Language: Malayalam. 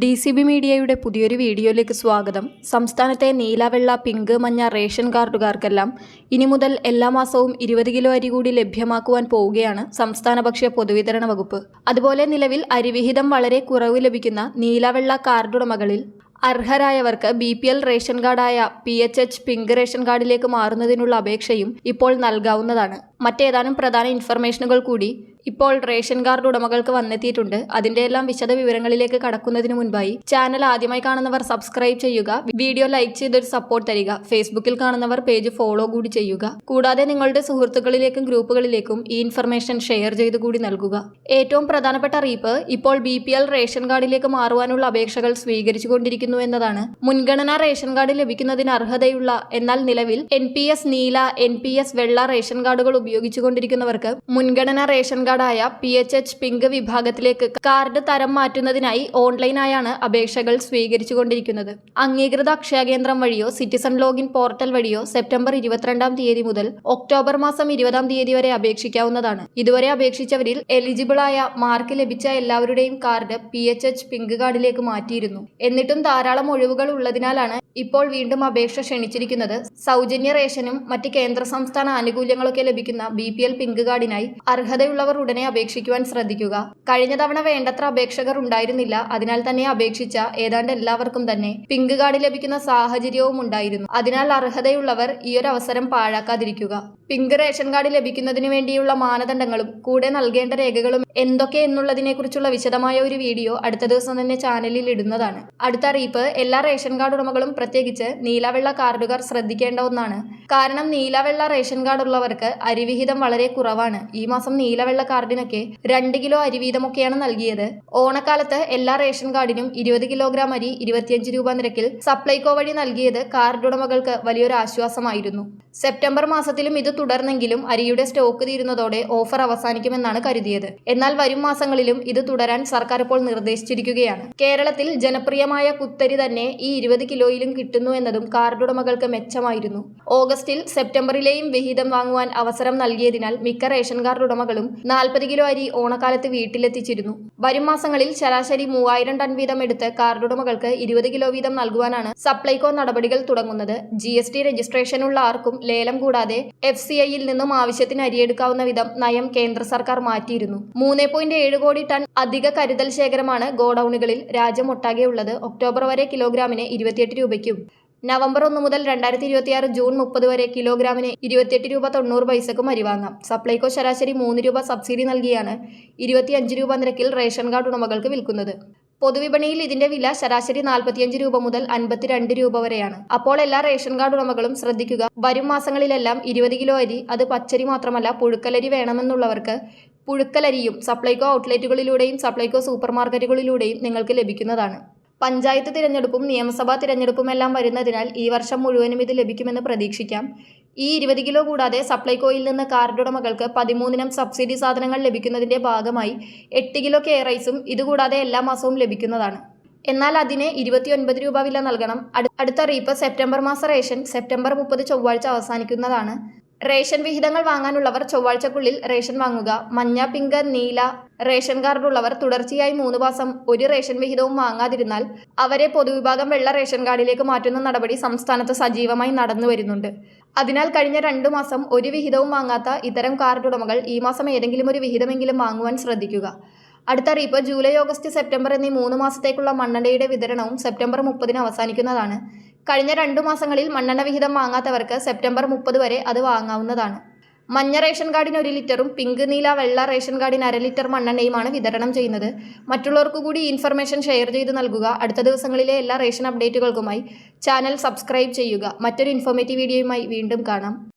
ഡി സി ബി മീഡിയയുടെ പുതിയൊരു വീഡിയോയിലേക്ക് സ്വാഗതം. സംസ്ഥാനത്തെ നീലവെള്ള പിങ്ക് മഞ്ഞ റേഷൻ കാർഡുകാർക്കെല്ലാം ഇനി മുതൽ എല്ലാ മാസവും ഇരുപത് കിലോ അരി കൂടി ലഭ്യമാക്കുവാൻ പോവുകയാണ് സംസ്ഥാന ഭക്ഷ്യ പൊതുവിതരണ വകുപ്പ്. അതുപോലെ നിലവിൽ അരിവിഹിതം വളരെ കുറവ് ലഭിക്കുന്ന നീലവെള്ള കാർഡുടമകളിൽ അർഹരായവർക്ക് B P L ration കാർഡായ P H H pink ration കാർഡിലേക്ക് മാറുന്നതിനുള്ള അപേക്ഷയും ഇപ്പോൾ നൽകാവുന്നതാണ്. മറ്റേതാനും പ്രധാന ഇൻഫർമേഷനുകൾ കൂടി ഇപ്പോൾ റേഷൻ കാർഡ് ഉടമകൾക്ക് വന്നെത്തിയിട്ടുണ്ട്. അതിന്റെ എല്ലാം വിശദ വിവരങ്ങളിലേക്ക് കടക്കുന്നതിന് മുൻപായി ചാനൽ ആദ്യമായി കാണുന്നവർ സബ്സ്ക്രൈബ് ചെയ്യുക വീഡിയോ ലൈക്ക് ചെയ്തൊരു സപ്പോർട്ട് തരിക ഫേസ്ബുക്കിൽ കാണുന്നവർ പേജ് ഫോളോ കൂടി ചെയ്യുക. കൂടാതെ നിങ്ങളുടെ സുഹൃത്തുക്കളിലേക്കും ഗ്രൂപ്പുകളിലേക്കും ഈ ഇൻഫർമേഷൻ ഷെയർ ചെയ്തു കൂടി നൽകുക. ഏറ്റവും പ്രധാനപ്പെട്ട അറിയിപ്പ് ഇപ്പോൾ ബി റേഷൻ കാർഡിലേക്ക് മാറുവാനുള്ള അപേക്ഷകൾ സ്വീകരിച്ചുകൊണ്ടിരിക്കുന്നു എന്നതാണ്. മുൻഗണനാ റേഷൻ കാർഡ് ലഭിക്കുന്നതിന് അർഹതയുള്ള എന്നാൽ നിലവിൽ എൻ നീല എൻ വെള്ള റേഷൻ കാർഡുകൾ ഉപയോഗിച്ചുകൊണ്ടിരിക്കുന്നവർക്ക് മുൻഗണന റേഷൻ കാർഡായ പി എച്ച് എച്ച് പിങ്ക് വിഭാഗത്തിലേക്ക് കാർഡ് തരം മാറ്റുന്നതിനായി ഓൺലൈനായാണ് അപേക്ഷകൾ സ്വീകരിച്ചുകൊണ്ടിരിക്കുന്നത്. അംഗീകൃത അക്ഷയ കേന്ദ്രം വഴിയോ സിറ്റിസൺ ലോഗിൻ പോർട്ടൽ വഴിയോ സെപ്റ്റംബർ ഇരുപത്തിരണ്ടാം തീയതി മുതൽ ഒക്ടോബർ മാസം ഇരുപതാം തീയതി വരെ അപേക്ഷിക്കാവുന്നതാണ്. ഇതുവരെ അപേക്ഷിച്ചവരിൽ എലിജിബിളായ മാർക്ക് ലഭിച്ച എല്ലാവരുടെയും card P H H pink കാർഡിലേക്ക് മാറ്റിയിരുന്നു. എന്നിട്ടും ധാരാളം ഒഴിവുകൾ ഉള്ളതിനാലാണ് ഇപ്പോൾ വീണ്ടും അപേക്ഷ ക്ഷണിച്ചിരിക്കുന്നത് സൗജന്യ റേഷനും മറ്റ് കേന്ദ്ര സംസ്ഥാന ആനുകൂല്യങ്ങളൊക്കെ ലഭിക്കുന്ന ബി പി എൽ പിങ്ക് കാർഡിനായി അർഹതയുള്ളവർ ഉടനെ അപേക്ഷിക്കുവാൻ ശ്രദ്ധിക്കുക. കഴിഞ്ഞ തവണ വേണ്ടത്ര അപേക്ഷകർ ഉണ്ടായിരുന്നില്ല. അതിനാൽ തന്നെ അപേക്ഷിച്ച ഏതാണ്ട് എല്ലാവർക്കും തന്നെ പിങ്ക് കാർഡ് ലഭിക്കുന്ന സാഹചര്യവും ഉണ്ടായിരുന്നു. അതിനാൽ അർഹതയുള്ളവർ ഈ ഒരു അവസരം പാഴാക്കാതിരിക്കുക. പിങ്ക് റേഷൻ കാർഡ് ലഭിക്കുന്നതിന് വേണ്ടിയുള്ള മാനദണ്ഡങ്ങളും കൂടെ നൽകേണ്ട രേഖകളും എന്തൊക്കെ എന്നുള്ളതിനെക്കുറിച്ചുള്ള വിശദമായ ഒരു വീഡിയോ അടുത്ത ദിവസം തന്നെ ചാനലിൽ ഇടുന്നതാണ്. അടുത്ത അറിയിപ്പ് എല്ലാ റേഷൻ കാർഡ് ഉടമകളും പ്രത്യേകിച്ച് നീലവെള്ള കാർഡുകാർ ശ്രദ്ധിക്കേണ്ട ഒന്നാണ്. കാരണം നീലവെള്ള റേഷൻ കാർഡ് ഉള്ളവർക്ക് അരിവിഹിതം വളരെ കുറവാണ്. ഈ മാസം നീലവെള്ള കാർഡിനൊക്കെ രണ്ട് കിലോ അരിവീതമൊക്കെയാണ് നൽകിയത്. ഓണക്കാലത്ത് എല്ലാ റേഷൻ കാർഡിനും ഇരുപത് കിലോഗ്രാം അരി ഇരുപത്തിയഞ്ച് രൂപ നിരക്കിൽ സപ്ലൈകോ വഴി നൽകിയത് കാർഡ് ഉടമകൾക്ക് വലിയൊരു ആശ്വാസമായിരുന്നു. സെപ്റ്റംബർ മാസത്തിലും ഇത് തുടർന്നെങ്കിലും അരിയുടെ സ്റ്റോക്ക് തീരുന്നതോടെ ഓഫർ അവസാനിക്കുമെന്നാണ് കരുതിയത്. എന്നാൽ വരും മാസങ്ങളിലും ഇത് തുടരാൻ സർക്കാർ ഇപ്പോൾ നിർദ്ദേശിച്ചിരിക്കുകയാണ്. കേരളത്തിൽ ജനപ്രിയമായ കുത്തരി തന്നെ ഈ ഇരുപത് കിലോയിലും കിട്ടുന്നു എന്നതും കാർഡ് ഉടമകൾക്ക് മെച്ചമായിരുന്നു. ഓഗസ്റ്റിൽ സെപ്റ്റംബറിലെയും വിഹിതം വാങ്ങുവാൻ അവസരം നൽകിയതിനാൽ മിക്ക റേഷൻ കാർഡ് ഉടമകളും നാൽപ്പത് കിലോ അരി ഓണക്കാലത്ത് വീട്ടിലെത്തിച്ചിരുന്നു. വരും മാസങ്ങളിൽ ശരാശരി മൂവായിരം ടൺ വീതം എടുത്ത് കാർഡുടമകൾക്ക് ഇരുപത് കിലോ വീതം നൽകുവാനാണ് സപ്ലൈകോ നടപടികൾ തുടങ്ങുന്നത്. ജി എസ് ടി രജിസ്ട്രേഷനുള്ള ആർക്കും ലേലം കൂടാതെ എഫ് സി ഐയിൽ നിന്നും ആവശ്യത്തിന് അരിയെടുക്കാവുന്ന വിധം നയം കേന്ദ്ര സർക്കാർ മാറ്റിയിരുന്നു. മൂന്ന് പോയിന്റ് ഏഴ് കോടി ടൺ അധിക കരുതൽ ശേഖരമാണ് ഗോഡൌണുകളിൽ രാജ്യമൊട്ടാകെയുള്ളത് ഒക്ടോബർ വരെ കിലോഗ്രാമിന് ഇരുപത്തിയെട്ട് രൂപയ്ക്കും നവംബർ ഒന്ന് മുതൽ രണ്ടായിരത്തി ഇരുപത്തിയാറ് ജൂൺ മുപ്പത് വരെ കിലോഗ്രാമിന് ഇരുപത്തിയെട്ട് രൂപ തൊണ്ണൂറ് പൈസക്കും അരി വാങ്ങാം സപ്ലൈകോ ശരാശരി മൂന്ന് രൂപ സബ്സിഡി നൽകിയാണ് ഇരുപത്തിയഞ്ച് രൂപ നിരക്കിൽ റേഷൻ കാർഡ് ഉടമകൾക്ക് വിൽക്കുന്നത്. പൊതുവിപണിയിൽ ഇതിന്റെ വില ശരാശരി നാൽപ്പത്തിയഞ്ച് രൂപ മുതൽ അൻപത്തിരണ്ട് രൂപ വരെയാണ്. അപ്പോൾ എല്ലാ റേഷൻ കാർഡ് ഉടമകളും ശ്രദ്ധിക്കുക വരും മാസങ്ങളിലെല്ലാം ഇരുപത് കിലോ അരി അത് പച്ചരി മാത്രമല്ല പുഴുക്കലരി വേണമെന്നുള്ളവർക്ക് പുഴുക്കലരിയും സപ്ലൈകോ ഔട്ട്ലെറ്റുകളിലൂടെയും സപ്ലൈകോ സൂപ്പർ മാർക്കറ്റുകളിലൂടെയും നിങ്ങൾക്ക് ലഭിക്കുന്നതാണ്. പഞ്ചായത്ത് തിരഞ്ഞെടുപ്പും നിയമസഭാ തിരഞ്ഞെടുപ്പും എല്ലാം വരുന്നതിനാൽ ഈ വർഷം മുഴുവനും ഇത് ലഭിക്കുമെന്ന് പ്രതീക്ഷിക്കാം. ഈ ഇരുപത് കിലോ കൂടാതെ സപ്ലൈകോയിൽ നിന്ന് കാർഡ് ഉടമകൾക്ക് പതിമൂന്നിനം സബ്സിഡി സാധനങ്ങൾ ലഭിക്കുന്നതിന്റെ ഭാഗമായി എട്ട് കിലോ കെ റൈസും ഇതുകൂടാതെ എല്ലാ മാസവും ലഭിക്കുന്നതാണ്. എന്നാൽ അതിന് ഇരുപത്തിയൊൻപത് രൂപ വില നൽകണം. അടുത്ത റീപ്പ് സെപ്റ്റംബർ മാസ റേഷൻ സെപ്റ്റംബർ മുപ്പത് ചൊവ്വാഴ്ച അവസാനിക്കുന്നതാണ്. റേഷൻ വിഹിതങ്ങൾ വാങ്ങാനുള്ളവർ ചൊവ്വാഴ്ചക്കുള്ളിൽ റേഷൻ വാങ്ങുക. മഞ്ഞ പിങ്ക് നീല റേഷൻ കാർഡുള്ളവർ തുടർച്ചയായി മൂന്ന് മാസം ഒരു റേഷൻ വിഹിതവും വാങ്ങാതിരുന്നാൽ അവരെ പൊതുവിഭാഗം വെള്ള റേഷൻ കാർഡിലേക്ക് മാറ്റുന്ന നടപടി സംസ്ഥാനത്ത് സജീവമായി നടന്നു വരുന്നുണ്ട്. അതിനാൽ കഴിഞ്ഞ രണ്ടു മാസം ഒരു വിഹിതവും വാങ്ങാത്ത ഇത്തരം കാർഡുടമകൾ ഈ മാസം ഏതെങ്കിലും ഒരു വിഹിതമെങ്കിലും വാങ്ങുവാൻ ശ്രദ്ധിക്കുക. അടുത്ത അറിയിപ്പ് ജൂലൈ ഓഗസ്റ്റ് സെപ്റ്റംബർ എന്നീ മൂന്ന് മാസത്തേക്കുള്ള മണ്ണെണ്ണയുടെ വിതരണവും സെപ്റ്റംബർ മുപ്പതിന് അവസാനിക്കുന്നതാണ്. കഴിഞ്ഞ രണ്ടു മാസങ്ങളിൽ മണ്ണെണ്ണ വിഹിതം വാങ്ങാത്തവർക്ക് സെപ്റ്റംബർ മുപ്പത് വരെ അത് വാങ്ങാവുന്നതാണ്. മഞ്ഞ റേഷൻ കാർഡിന് ഒരു ലിറ്ററും പിങ്ക് നീല വെള്ള റേഷൻ കാർഡിന് അര ലിറ്റർ മണ്ണെണ്ണയുമാണ് വിതരണം ചെയ്യുന്നത്. മറ്റുള്ളവർക്കു കൂടി ഇൻഫർമേഷൻ ഷെയർ ചെയ്ത് നൽകുക. അടുത്ത ദിവസങ്ങളിലെ എല്ലാ റേഷൻ അപ്ഡേറ്റുകൾക്കുമായി ചാനൽ സബ്സ്ക്രൈബ് ചെയ്യുക. മറ്റൊരു ഇൻഫോർമേറ്റീവ് വീഡിയോയുമായി വീണ്ടും കാണാം.